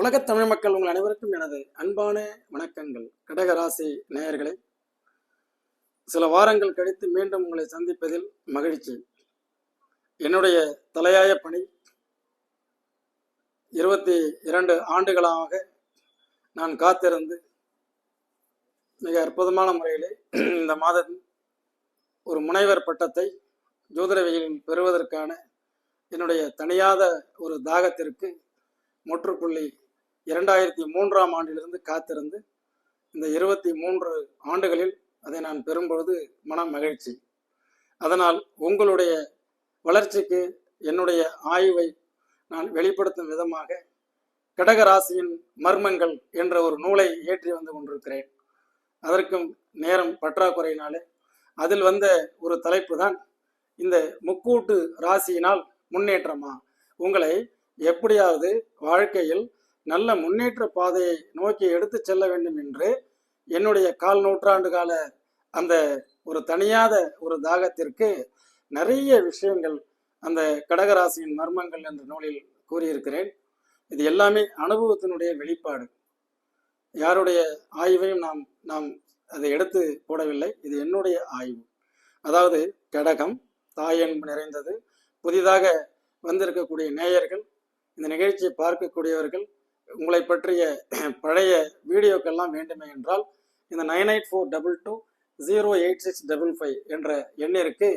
உலகத் தமிழ் மக்கள் உங்கள் அனைவருக்கும் எனது அன்பான வணக்கங்கள். கடகராசி நேயர்களே சில வாரங்கள் கழித்து மீண்டும் உங்களை சந்திப்பதில் மகிழ்ச்சி. என்னுடைய தலையாய பணி இருபத்தி இரண்டு ஆண்டுகளாக நான் காத்திருந்து மிக அற்புதமான முறையிலே இந்த மாதம் ஒரு முனைவர் பட்டத்தை ஜோதிடவியலில் பெறுவதற்கான என்னுடைய தனியாத ஒரு தாகத்திற்கு முற்றுப்புள்ளி இரண்டாயிரத்தி மூன்றாம் ஆண்டிலிருந்து காத்திருந்து இந்த இருபத்தி மூன்று ஆண்டுகளில் அதை நான் பெறும்பொழுது மன மகிழ்ச்சி. அதனால் உங்களுடைய வளர்ச்சிக்கு என்னுடைய ஆய்வை நான் வெளிப்படுத்தும் விதமாக கடகராசியின் மர்மங்கள் என்ற ஒரு நூலை ஏற்றி வந்து கொண்டிருக்கிறேன். அதற்கும் நேரம் பற்றாக்குறையினாலே அதில் வந்த ஒரு தலைப்பு தான் இந்த முக்கூட்டு ராசியினால் முன்னேற்றமா? உங்களை எப்படியாவது வாழ்க்கையில் நல்ல முன்னேற்ற பாதையை நோக்கி எடுத்து செல்ல வேண்டும் என்று என்னுடைய கால் நூற்றாண்டு கால அந்த ஒரு தனியாத ஒரு தாகத்திற்கு நிறைய விஷயங்கள் அந்த கடகராசியின் மர்மங்கள் என்ற நூலில் கூறியிருக்கிறேன். இது எல்லாமே அனுபவத்தினுடைய வெளிப்பாடு. யாருடைய ஆய்வையும் நாம் நாம் அதை எடுத்து போடவில்லை. இது என்னுடைய ஆய்வு. அதாவது கடகம் தாயன்பு நிறைந்தது. புதிதாக வந்திருக்கக்கூடிய நேயர்கள் இந்த நிகழ்ச்சியை பார்க்கக்கூடியவர்கள் உங்களை பற்றிய பழைய வீடியோக்கெல்லாம் வேண்டுமே என்றால் இந்த nine eight four double two zero eight six double five என்ற எண்ணிற்கு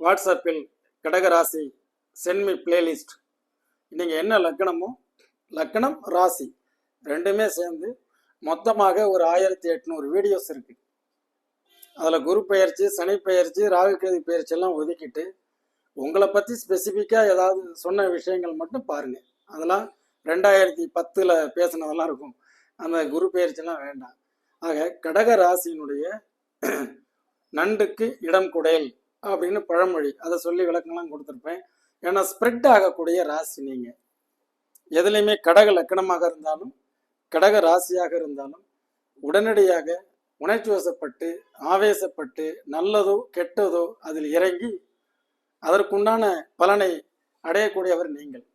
வாட்ஸ்அப்பில் கடகராசி சென்மி பிளேலிஸ்ட். நீங்கள் என்ன லக்கணமோ லக்கணம் ராசி ரெண்டுமே சேர்ந்து மொத்தமாக ஒரு ஆயிரத்தி எட்நூறு வீடியோஸ் இருக்கு. அதில் குரு பெயர்ச்சி சனி பெயர்ச்சி ராகுகேது பெயர்ச்சி எல்லாம் ஒதுக்கிட்டு உங்களை பற்றி ஸ்பெசிஃபிக்காக ஏதாவது சொன்ன விஷயங்கள் மட்டும் பாருங்கள் அதெல்லாம் ரெண்டாயிரத்தி பத்தில் பேசினதெல்லாம் இருக்கும். அந்த குரு பெயர்ச்சிலாம் வேண்டாம். ஆக கடக ராசியினுடைய நண்டுக்கு இடம் குடையல் அப்படின்னு பழமொழி. அதை சொல்லி விளக்கம்லாம் கொடுத்துருப்பேன். ஏன்னா ஸ்ப்ரெட் ஆகக்கூடிய ராசி நீங்கள் எதுலேயுமே கடக லக்கணமாக இருந்தாலும் கடக ராசியாக இருந்தாலும் உடனடியாக உணர்ச்சி வசப்பட்டு ஆவேசப்பட்டு நல்லதோ கெட்டதோ அதில் இறங்கி அதற்குண்டான பலனை அடையக்கூடியவர் நீங்கள்.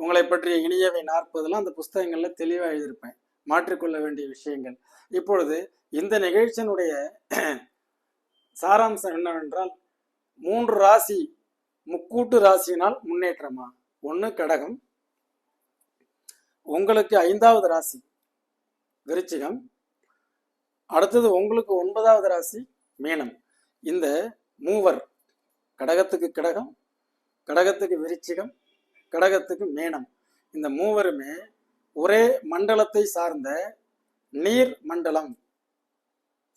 உங்களை பற்றிய இனியவை நாற்பதெல்லாம் அந்த புஸ்தகங்களில் தெளிவாக எழுதியிருப்பேன். மாற்றிக்கொள்ள வேண்டிய விஷயங்கள். இப்பொழுது இந்த நிகழ்ச்சியினுடைய சாராம்சம் என்னவென்றால் மூன்று ராசி முக்கூட்டு ராசியினால் முன்னேற்றமா? ஒன்று கடகம் உங்களுக்கு ஐந்தாவது ராசி விருச்சிகம் அடுத்தது உங்களுக்கு ஒன்பதாவது ராசி மீனம். இந்த மூவர் கடகத்துக்கு கடகம் கடகத்துக்கு விருச்சிகம் கடகத்துக்கு மேனம். இந்த மூவருமே ஒரே மண்டலத்தை சார்ந்த நீர் மண்டலம்.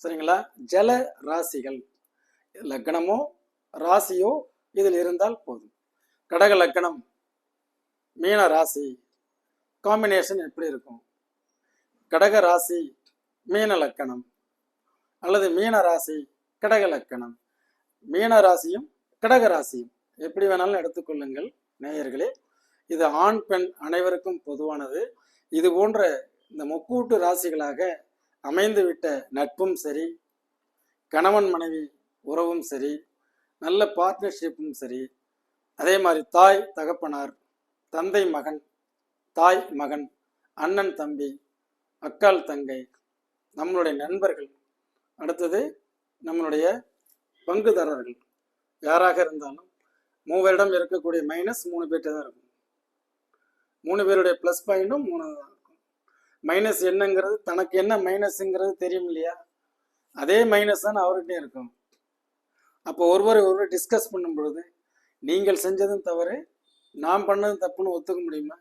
சரிங்களா? ஜல ராசிகள். லக்னமோ ராசியோ இதில் இருந்தால் போதும். கடக லக்னம் மீன ராசி. காம்பினேஷன் எப்படி இருக்கும்? கடக ராசி மீன லக்கணம் அல்லது மீன ராசி கடக லக்கணம் மீன ராசியும் கடக ராசியும். எப்படி வேணாலும் எடுத்துக்கொள்ளுங்கள். நேயர்களே இது ஆண் பெண் அனைவருக்கும் பொதுவானது. இது போன்ற இந்த முக்கூட்டு ராசிகளாக அமைந்துவிட்ட நட்பும் சரி கணவன் மனைவி உறவும் சரி நல்ல பார்ட்னர்ஷிப்பும் சரி. அதே மாதிரி தாய் தகப்பனார் தந்தை மகன் தாய் மகன் அண்ணன் தம்பி அக்கால் தங்கை நம்மளுடைய நண்பர்கள் அடுத்தது நம்மளுடைய பங்குதாரர்கள். யாராக இருந்தாலும் மூவரிடம் இருக்கக்கூடிய மைனஸ் மூணு பேர்கிட்ட தான் இருக்கும். மூணு பேருடைய ப்ளஸ் பாயிண்ட்டும் மூணு தான் இருக்கும். மைனஸ் என்னங்கிறது தனக்கு என்ன மைனஸுங்கிறது தெரியும் இல்லையா? அதே மைனஸ் தான் அவர்கிட்டயும் இருக்கும். அப்போ ஒருவரை ஒருவர் டிஸ்கஸ் பண்ணும் பொழுது நீங்கள் செஞ்சதும் தவறு நான் பண்ணதும் தப்புன்னு ஒத்துக்க முடியுமா?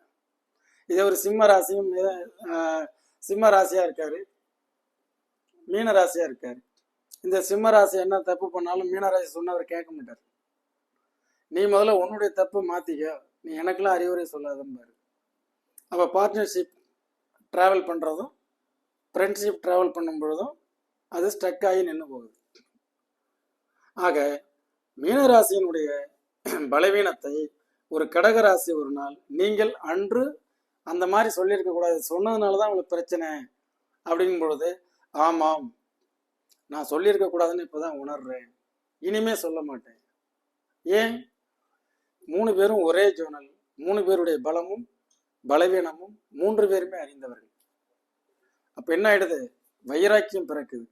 இதே ஒரு சிம்ம ராசியும் சிம்ம ராசியாக இருக்காரு. மீன ராசியாக இருக்காரு. இந்த சிம்ம ராசி என்ன தப்பு பண்ணாலும் மீன ராசி சொன்னவர் கேட்க மாட்டார். நீ முதல்ல உன்னுடைய தப்பு மாத்திக்க. நீ எனக்கெல்லாம் அறிவுரை சொல்லாதம்பாரு அப்போ பார்ட்னர்ஷிப் ட்ராவல் பண்ணுறதும் ஃப்ரெண்ட்ஷிப் ட்ராவல் பண்ணும் பொழுதும் அது ஸ்டக் ஆகி நின்று போகுது. ஆக மீனராசியினுடைய பலவீனத்தை ஒரு கடகராசி ஒரு நாள் நீங்கள் அன்று அந்த மாதிரி சொல்லியிருக்க கூடாது. சொன்னதுனால தான் உங்களுக்கு பிரச்சனை அப்படிங்கும் பொழுது ஆமாம் நான் சொல்லியிருக்க கூடாதுன்னு இப்போதான் உணர்றேன். இனிமே சொல்ல மாட்டேன். ஏன்? மூணு பேரும் ஒரே ஜோனல் மூணு பேருடைய பலமும் பலவீனமும் மூன்று பேருமே அறிந்தவர்கள். அப்ப என்ன ஆயிடுது? வைராக்கியம் பிறக்குது.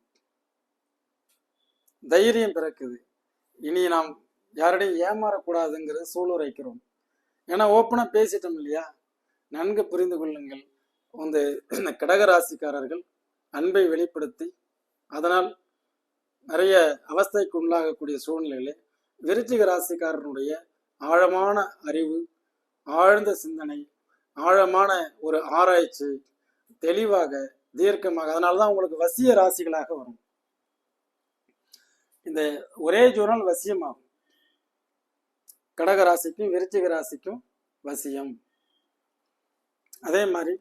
தைரியம் பிறக்குது. இனி நாம் யாரையும் ஏமாறக்கூடாதுங்கிறது சூளுரைக்கிறோம். ஏன்னா ஓப்பனா பேசிட்டோம் இல்லையா? நன்கு புரிந்து கொள்ளுங்கள். வந்து இந்த கடகராசிக்காரர்கள் அன்பை வெளிப்படுத்தி அதனால் நிறைய அவஸ்தைக்கு உள்ளாகக்கூடிய சூழ்நிலையிலே விருச்சிக ராசிக்காரனுடைய ஆழமான அறிவு ஆழ்ந்த சிந்தனை ஆழமான ஒரு ஆராய்ச்சி தெளிவாக தீர்க்கமாக அதனால தான் உங்களுக்கு வசிய ராசிகளாக வரும். இந்த ஒரே ஜூரல் வசியமாகும். கடக ராசிக்கும் விருச்சிக ராசிக்கும் வசியம். அதே மாதிரி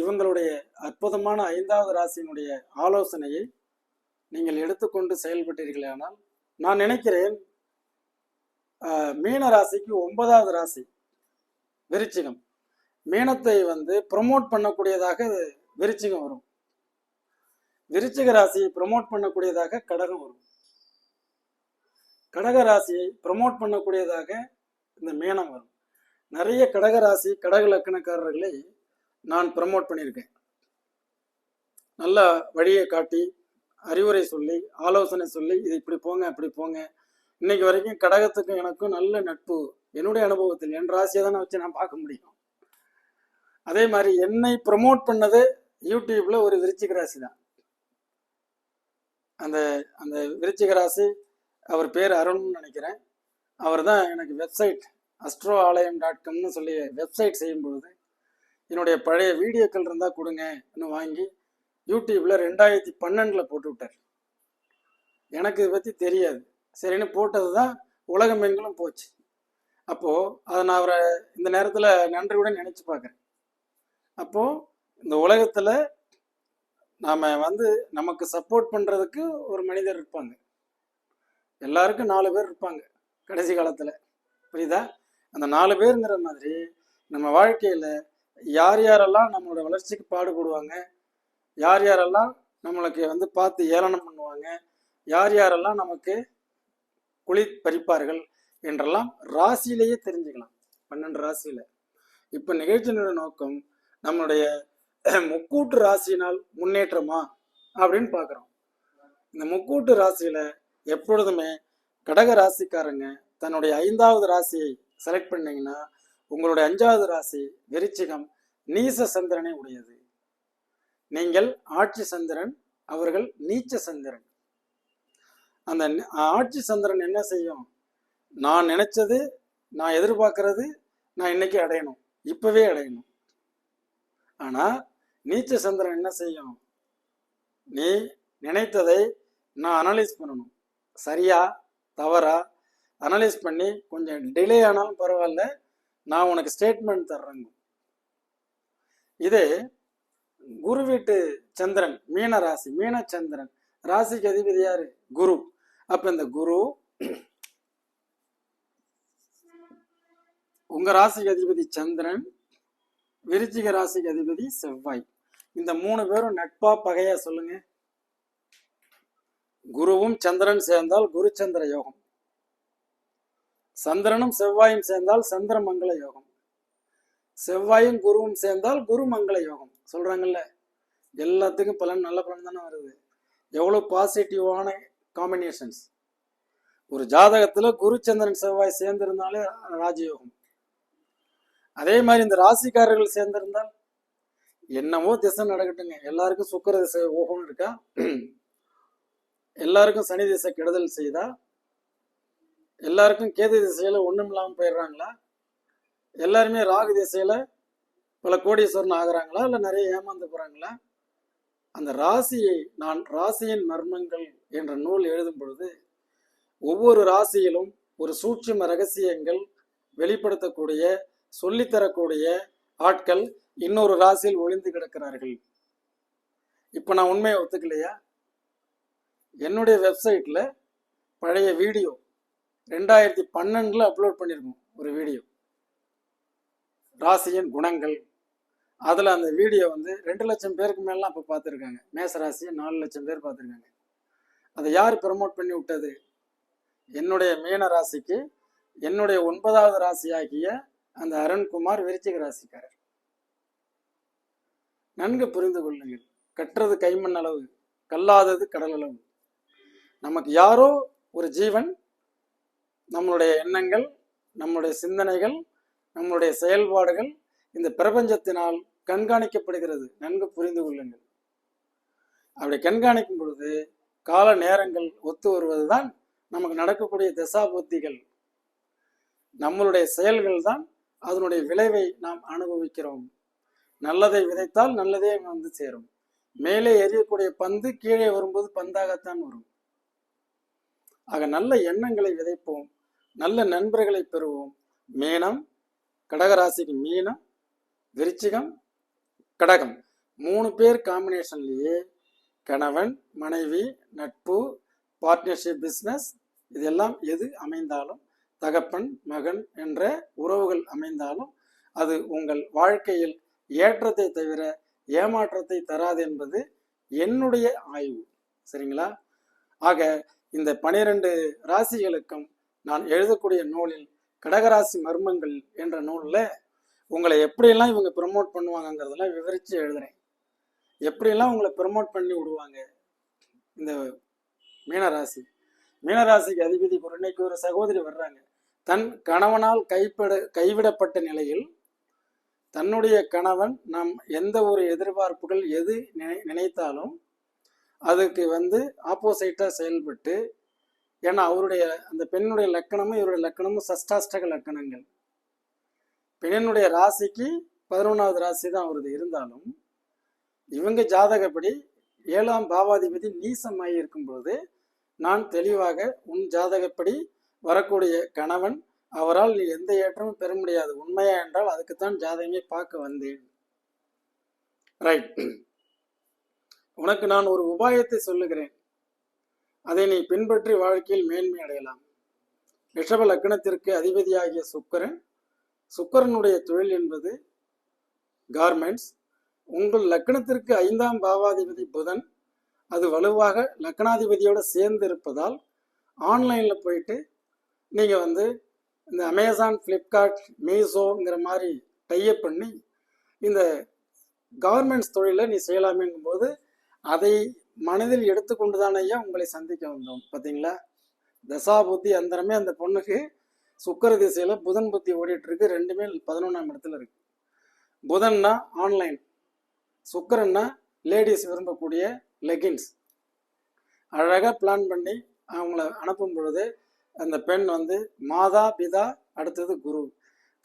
இவங்களுடைய அற்புதமான ஐந்தாவது ராசியினுடைய ஆலோசனையை நீங்கள் எடுத்துக்கொண்டு செயல்பட்டீர்களானால் நான் நினைக்கிறேன் மீன ராசிக்கு ஒன்பதாவது ராசி விருச்சிகம். மீனத்தை வந்து ப்ரொமோட் பண்ணக்கூடியதாக விருச்சிகம் வரும். விருச்சிக ராசியை ப்ரொமோட் பண்ணக்கூடியதாக கடகம் வரும். கடக ராசியை ப்ரொமோட் பண்ணக்கூடியதாக இந்த மீனம் வரும். நிறைய கடக ராசி கடக லக்கணக்காரர்களை நான் ப்ரமோட் பண்ணியிருக்கேன். நல்லா வழியை காட்டி அறிவுரை சொல்லி ஆலோசனை சொல்லி இது இப்படி போங்க அப்படி போங்க இன்னைக்கு வரைக்கும் கடகத்துக்கும் எனக்கும் நல்ல நட்பு. என்னுடைய அனுபவத்தில் என் ராசியை தானே வச்சு நான் பார்க்க முடியும். அதே மாதிரி என்னை ப்ரமோட் பண்ணது யூடியூப்ல ஒரு விருச்சிக ராசி தான் அந்த அந்த விருச்சிக ராசி அவர் பேர் அருண்னு நினைக்கிறேன். அவர் தான் எனக்கு வெப்சைட் அஸ்ட்ரோ ஆலயம் டாட் காம்னு சொல்லி வெப்சைட் செய்யும் பொழுது என்னுடைய பழைய வீடியோக்கள் இருந்தால் கொடுங்கன்னு வாங்கி யூடியூப்ல ரெண்டாயிரத்தி பன்னெண்டில் போட்டு விட்டார் எனக்கு இதை பற்றி தெரியாது. சரின்னு போட்டது தான் உலகம் எங்கிலும் போச்சு. அப்போது அதை நான் அவரை இந்த நேரத்தில் நன்றியுடன் நினச்சி பார்க்குறேன். அப்போது இந்த உலகத்தில் நாம் வந்து நமக்கு சப்போர்ட் பண்ணுறதுக்கு ஒரு மனிதர் இருப்பாங்க. எல்லாருக்கும் நாலு பேர் இருப்பாங்க கடைசி காலத்தில். புரியுதா? அந்த நாலு பேருங்கிற மாதிரி நம்ம வாழ்க்கையில் யார் யாரெல்லாம் நம்மளோட வளர்ச்சிக்கு பாடுபடுவாங்க யார் யாரெல்லாம் நம்மளுக்கு வந்து பார்த்து ஏளனம் பண்ணுவாங்க யார் யாரெல்லாம் நமக்கு குளிர் பறிப்பார்கள் என்றெல்லாம் ராசியிலேயே தெரிஞ்சுக்கலாம். பன்னெண்டு ராசியில. இப்போ நிகழ்ச்சியினுடைய நோக்கம் நம்மளுடைய முக்கூட்டு ராசியினால் முன்னேற்றமா அப்படின்னு பார்க்குறோம். இந்த முக்கூட்டு ராசியில எப்பொழுதுமே கடக ராசிக்காரங்க தன்னுடைய ஐந்தாவது ராசியை செலக்ட் பண்ணீங்கன்னா உங்களுடைய அஞ்சாவது ராசி விருச்சிகம் நீச சந்திரனை உடையது. நீங்கள் ஆட்சி சந்திரன் அவர்கள் நீச்ச சந்திரன். அந்த ஆட்சி சந்திரன் என்ன செய்யும்? நான் நினைச்சது நான் எதிர்பார்க்கறது நான் இன்னைக்கு அடையணும். இப்பவே அடையணும். ஆனா நீச்ச சந்திரன் என்ன செய்யும்? நீ நினைத்ததை நான் அனலைஸ் பண்ணணும். சரியா? தவறா? அனலைஸ் பண்ணி கொஞ்சம் டிலே ஆனாலும் பரவாயில்ல நான் உனக்கு ஸ்டேட்மெண்ட் தர்றேங்க. இது குரு வீட்டு சந்திரன் மீன ராசி மீன சந்திரன் ராசிக்கு அதிபதி யாரு? குரு. அப்ப இந்த குரு உங்க ராசிக்கு அதிபதி சந்திரன் விருச்சிக ராசிக்கு அதிபதி செவ்வாய். இந்த மூணு பேரும் நட்பா பகையா சொல்லுங்க. குருவும் சந்திரன் சேர்ந்தால் குரு சந்திர யோகம். சந்திரனும் செவ்வாயும் சேர்ந்தால் சந்திர மங்கள யோகம். செவ்வாயும் குருவும் சேர்ந்தால் குரு மங்கள யோகம். சொல்றாங்கல்ல எல்லாத்துக்கும் பலன் நல்ல பலன் தானே வருது. எவ்வளவு பாசிட்டிவான காம்பினேஷன்ஸ் ஒரு ஜாதகத்துல குரு சந்திரன் செவ்வாய் சேர்ந்திருந்தாலே ராஜயோகம். அதே மாதிரி இந்த ராசிக்காரர்கள் சேர்ந்திருந்தால் என்னமோ திசை நடக்கட்டுங்க. எல்லாருக்கும் சுக்கிர திசை ஓகம்னு இருக்கா? எல்லாருக்கும் சனி திசை கெடுதல் செய்தா? எல்லாருக்கும் கேது திசையில ஒன்றும் இல்லாமல் போயிடுறாங்களா? எல்லாருமே ராகு திசையில பல கோடீஸ்வரன் ஆகிறாங்களா? இல்லை நிறைய ஏமாந்து போறாங்களா? அந்த ராசியை நான் ராசியின் மர்மங்கள் என்ற நூல் எழுதும் பொழுது ஒவ்வொரு ராசியிலும் ஒரு சூட்சும ரகசியங்கள் வெளிப்படுத்தக்கூடிய சொல்லித்தரக்கூடிய ஆட்கள் இன்னொரு ராசியில் ஒளிந்து கிடக்கிறார்கள். இப்போ நான் உண்மையை ஒத்துக்கலையா? என்னுடைய வெப்சைட்டில் பழைய வீடியோ ரெண்டாயிரத்தி பன்னெண்டில் அப்லோட் பண்ணியிருக்கோம் ஒரு வீடியோ. ராசியின் குணங்கள். அதில் அந்த வீடியோ வந்து ரெண்டு லட்சம் பேருக்கு மேலாம் அப்போ பார்த்துருக்காங்க மேச ராசியை நாலு லட்சம் பேர் பார்த்துருக்காங்க அதை யார் ப்ரமோட் பண்ணி விட்டது என்னுடைய மீன ராசிக்கு என்னுடைய ஒன்பதாவது ராசியாகிய அந்த அருண்குமார் விருச்சிக ராசிக்காரர். நன்கு புரிந்து கொள்ளுங்கள். கற்றது கைமண் அளவு கல்லாதது கடல் அளவு. நமக்கு யாரோ ஒரு ஜீவன் நம்மளுடைய எண்ணங்கள் நம்முடைய சிந்தனைகள் நம்மளுடைய செயல்பாடுகள் இந்த பிரபஞ்சத்தினால் கண்காணிக்கப்படுகிறது. நன்கு புரிந்து கொள்ளுங்கள். அப்படி கண்காணிக்கும் பொழுது கால நேரங்கள் ஒத்து வருவது தான் நமக்கு நடக்கக்கூடிய தசாபுத்திகள். நம்மளுடைய செயல்கள் தான் அதனுடைய விளைவை நாம் அனுபவிக்கிறோம். நல்லதை விதைத்தால் நல்லதே வந்து சேரும். மேலே எரியக்கூடிய பந்து கீழே வரும்போது பந்தாகத்தான் வரும். ஆக நல்ல எண்ணங்களை விதைப்போம். நல்ல நண்பர்களை பெறுவோம். மீனம் கடகராசிக்கு மீனம் விருச்சிகம் கடகம். மூணு பேர் காம்பினேஷன்லேயே கணவன் மனைவி நட்பு பார்ட்னர்ஷிப் பிஸ்னஸ் இதெல்லாம் எது அமைந்தாலும் தகப்பன் மகன் என்ற உறவுகள் அமைந்தாலும் அது உங்கள் வாழ்க்கையில் ஏற்றத்தை தவிர ஏமாற்றத்தை தராது என்பது என்னுடைய ஆய்வு. சரிங்களா? ஆக இந்த பனிரெண்டு ராசிகளுக்கும் நான் எழுதக்கூடிய நூலில் கடகராசி மர்மங்கள் என்ற நூலில் உங்களை எப்படியெல்லாம் இவங்க ப்ரமோட் பண்ணுவாங்கங்கிறதெல்லாம் விவரித்து எழுதுறேன். எப்படியெல்லாம் உங்களை ப்ரமோட் பண்ணி விடுவாங்க? இந்த மீனராசி மீனராசிக்கு அதிபதி ஒரு இன்னைக்கு ஒரு சகோதரி வர்றாங்க. தன் கணவனால் கைப்பட கைவிடப்பட்ட நிலையில் தன்னுடைய கணவன் நாம் எந்த ஒரு எதிர்பார்ப்புகள் எது நினை நினைத்தாலும் அதுக்கு வந்து ஆப்போசிட்டாக செயல்பட்டு ஏன்னா அவருடைய அந்த பெண்ணுடைய லக்கணமும் இவருடைய லக்கணமும் சஷ்டாஷ்டக லக்கணங்கள். பெண்ணினுடைய ராசிக்கு பதினொன்றாவது ராசி தான் அவரது. இருந்தாலும் இவங்க ஜாதகப்படி ஏழாம் பாவாதிபதி நீசமாகி இருக்கும்போது நான் தெளிவாக உன் ஜாதகப்படி வரக்கூடிய கணவன் அவரால் நீ எந்த ஏற்றமும் பெற முடியாது. உண்மையா என்றால் அதுக்குத்தான் ஜாதகமே பார்க்க வந்தேன். ரைட் உனக்கு நான் ஒரு உபாயத்தை சொல்லுகிறேன். அதை நீ பின்பற்றி வாழ்க்கையில் மேன்மை அடையலாம். ரிஷப லக்னத்திற்கு அதிபதியாகிய சுக்கரன் சுக்கரனுடைய தொழில் என்பது கார்மெண்ட்ஸ் உங்கள் லக்னத்திற்கு ஐந்தாம் பாவாதிபதி புதன் அது வலுவாக லக்கணாதிபதியோடு சேர்ந்து இருப்பதால் ஆன்லைனில் போயிட்டு நீங்கள் வந்து இந்த அமேசான் ஃப்ளிப்கார்ட் மீஷோங்கிற மாதிரி டைப் பண்ணி இந்த கவர்மெண்ட்ஸ் தொழிலில் நீ செய்யலாமேங்கும் போது அதை மனதில் எடுத்துக்கொண்டு தான் ஐயா உங்களை சந்திக்க வந்தோம் பார்த்தீங்களா தசா புத்தி அந்தரமே அந்த பொண்ணுக்கு சுக்கர திசையில் புதன் புத்தி ஓடிட்டு இருக்கு ரெண்டுமே பதினொன்றாம் இடத்துல இருக்கு. புதன்னா ஆன்லைன் சுக்கரன்னா லேடிஸ் விரும்பக்கூடிய லெகின்ஸ் அழகாக பிளான் பண்ணி அவங்கள அனுப்பும் பொழுது அந்த பெண் வந்து மாதா பிதா அடுத்தது குரு.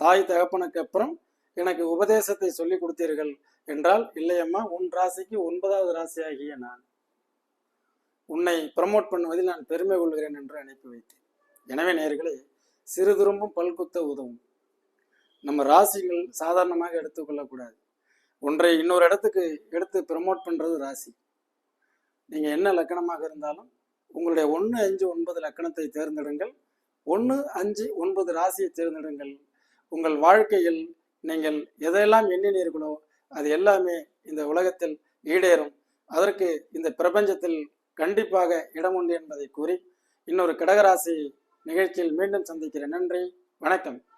தாய் தகப்பனுக்கு அப்புறம் எனக்கு உபதேசத்தை சொல்லி கொடுத்தீர்கள் என்றால் இல்லையம்மா உன் ராசிக்கு ஒன்பதாவது ராசி ஆகிய நான். உன்னை ப்ரமோட் பண்ணுவதில் நான் பெருமை கொள்கிறேன் என்று அனுப்பி வைத்தேன். எனவே நேர்களே சிறு திரும்பும் பல்குத்த உதவும். நம்ம ராசிகள் சாதாரணமாக எடுத்துக்கொள்ளக்கூடாது ஒன்றை இன்னொரு இடத்துக்கு எடுத்து ப்ரமோட் பண்ணுறது ராசி. நீங்கள் என்ன லக்கணமாக இருந்தாலும் உங்களுடைய ஒன்று அஞ்சு ஒன்பது லக்கணத்தை தேர்ந்தெடுங்கள். ஒன்று அஞ்சு ஒன்பது ராசியை தேர்ந்தெடுங்கள். உங்கள் வாழ்க்கையில் நீங்கள் எதையெல்லாம் எண்ணினீர்களோ அது எல்லாமே இந்த உலகத்தில் ஈடேறும். அதற்கு இந்த பிரபஞ்சத்தில் கண்டிப்பாக இடம் உண்டு என்பதை கூறி இன்னொரு கடகராசி நிகழ்ச்சியில் மீண்டும் சந்திக்கிறேன். நன்றி வணக்கம்.